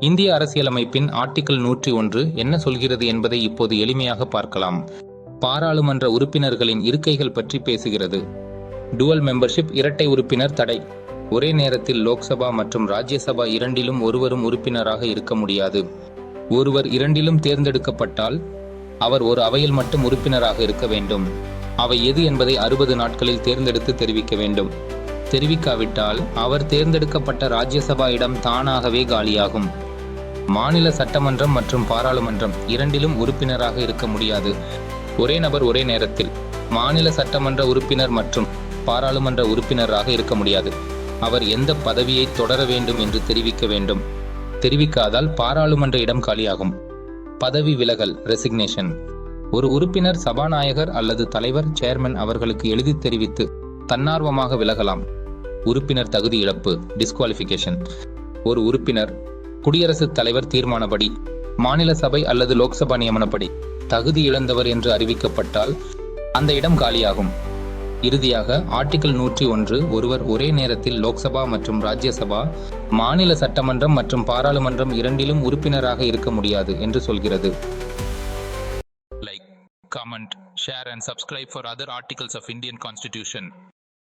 இந்திய அரசியலமைப்பின் ஆர்டிகிள் நூற்றி ஒன்று என்ன சொல்கிறது என்பதை இப்போது எளிமையாக பார்க்கலாம். பாராளுமன்ற உறுப்பினர்களின் இருக்கைகள் பற்றி பேசுகிறது. டுவல் மெம்பர்ஷிப் இரட்டை உறுப்பினர் தடை. ஒரே நேரத்தில் லோக்சபா மற்றும் ராஜ்யசபா இரண்டிலும் ஒருவரும் உறுப்பினராக இருக்க முடியாது. ஒருவர் இரண்டிலும் தேர்ந்தெடுக்கப்பட்டால் அவர் ஒரு அவையில் மட்டும் உறுப்பினராக இருக்க வேண்டும். அவை எது என்பதை அறுபது நாட்களில் தேர்ந்தெடுத்து தெரிவிக்க வேண்டும். தெரிவிக்காவிட்டால் அவர் தேர்ந்தெடுக்கப்பட்ட ராஜ்யசபா இடம் தானாகவே காலியாகும். மாநில சட்டமன்றம் மற்றும் பாராளுமன்றம் இரண்டிலும் உறுப்பினராக இருக்க முடியாது. ஒரே நபர் ஒரே நேரத்தில் மாநில சட்டமன்ற உறுப்பினர் மற்றும் பாராளுமன்ற உறுப்பினராக இருக்க முடியாது. அவர் எந்த பதவியை தொடர வேண்டும் என்று தெரிவிக்க வேண்டும். தெரிவிக்காதால் பாராளுமன்ற இடம் காலியாகும். பதவி விலகல் ரெசிக்னேஷன் ஒரு உறுப்பினர் சபாநாயகர் அல்லது தலைவர் சேர்மன் அவர்களுக்கு எழுதி தெரிவித்து தன்னார்வமாக விலகலாம். உறுப்பினர் தகுதி இழப்பு டிஸ்குவாலிஃபிகேஷன் ஒரு உறுப்பினர் குடியரசுத் தலைவர் தீர்மானப்படி மாநில சபை அல்லது லோக்சபா நியமனப்படி தகுதி இழந்தவர் என்று அறிவிக்கப்பட்டால் அந்த இடம் காலியாகும். இறுதியாக ஆர்டிகிள் நூற்றி ஒன்று ஒருவர் ஒரே நேரத்தில் லோக்சபா மற்றும் ராஜ்யசபா மாநில சட்டமன்றம் மற்றும் பாராளுமன்றம் இரண்டிலும் உறுப்பினராக இருக்க முடியாது என்று சொல்கிறது. Like comment share and subscribe for other articles of Indian constitution